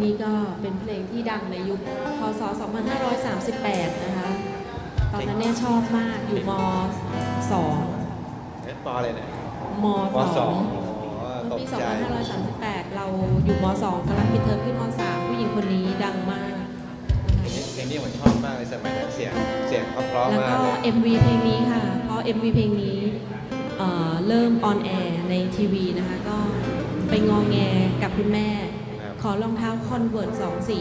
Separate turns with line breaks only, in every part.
นี่ก็เป็นเพลงที่ดังในยุค พศ 2538 นะคะ ตอนนั้นเนี่ยชอบมาก อยู่ม
เอ๊ะปออะไรเนี่ย
2ม
ปสอง
2
อ๋อ
เมื่
ต
อกปี
ใจ
2538 เราอยู่ม 2กำลังปิดเทอมขึ้นม 3 ผู้หญิงคนนี้ดังมาก
เพลงนี้ผมชอบมากเลยสมัยนั้นเสียงเสียงเขาเพราะ
แล้ว
มาก
ก็
เลย
MV เพลงนี้ค่ะ เพราะ MV เพลงนี้เอ่อเริ่มออนแอร์ในทีวีนะคะ ก็ไปงองแงกับคุณแม่
ครับ
ขอรองเท้าคอนเวิร์ตสองสี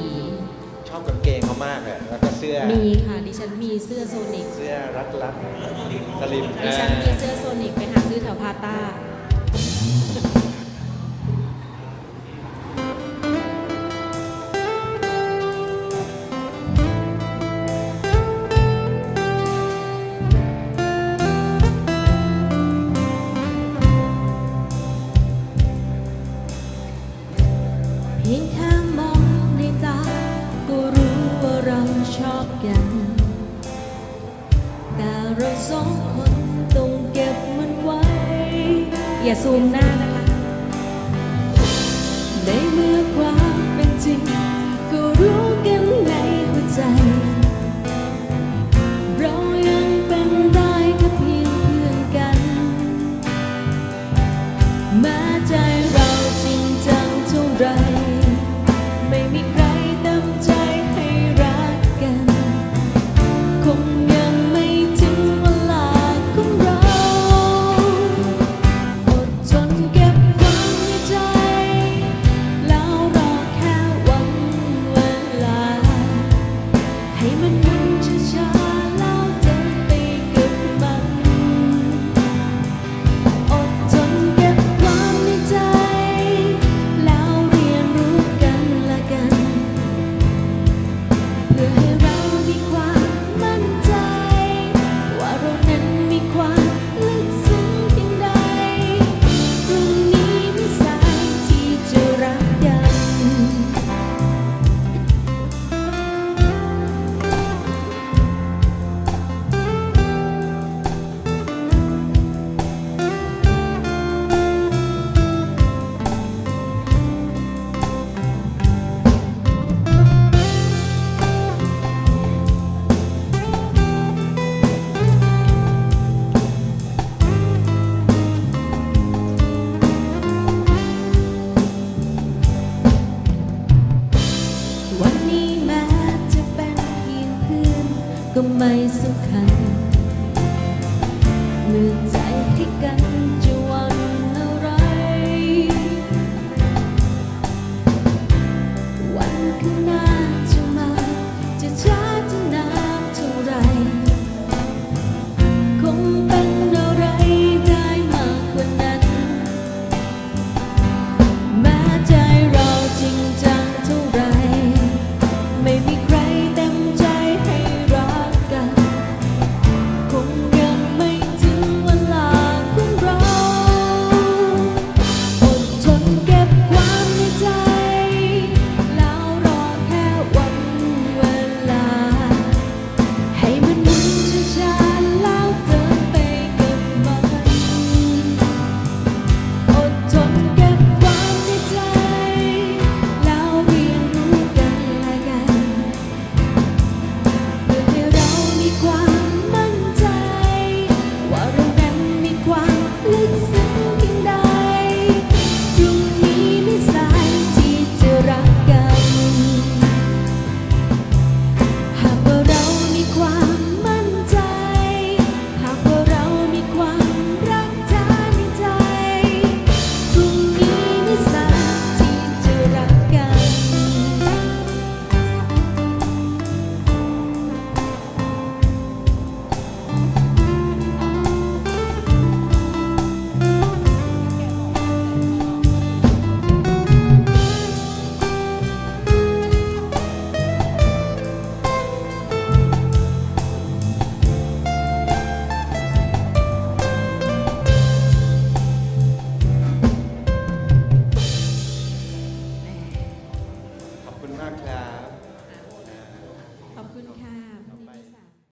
ชอบกางเกงเขามากเลยแล้วก็เสื้อ
มีค่ะ ดิฉันมีเสื้อโซนิก
เสื้อรัดรัดสลิม
ดิฉันมีเสื้อโซนิกไปหาซื้อแถวพาต้า กัน แต่เราสองคนต้องเก็บมันไว้ อย่าซูมหน้านะ เมื่อใจให้กัน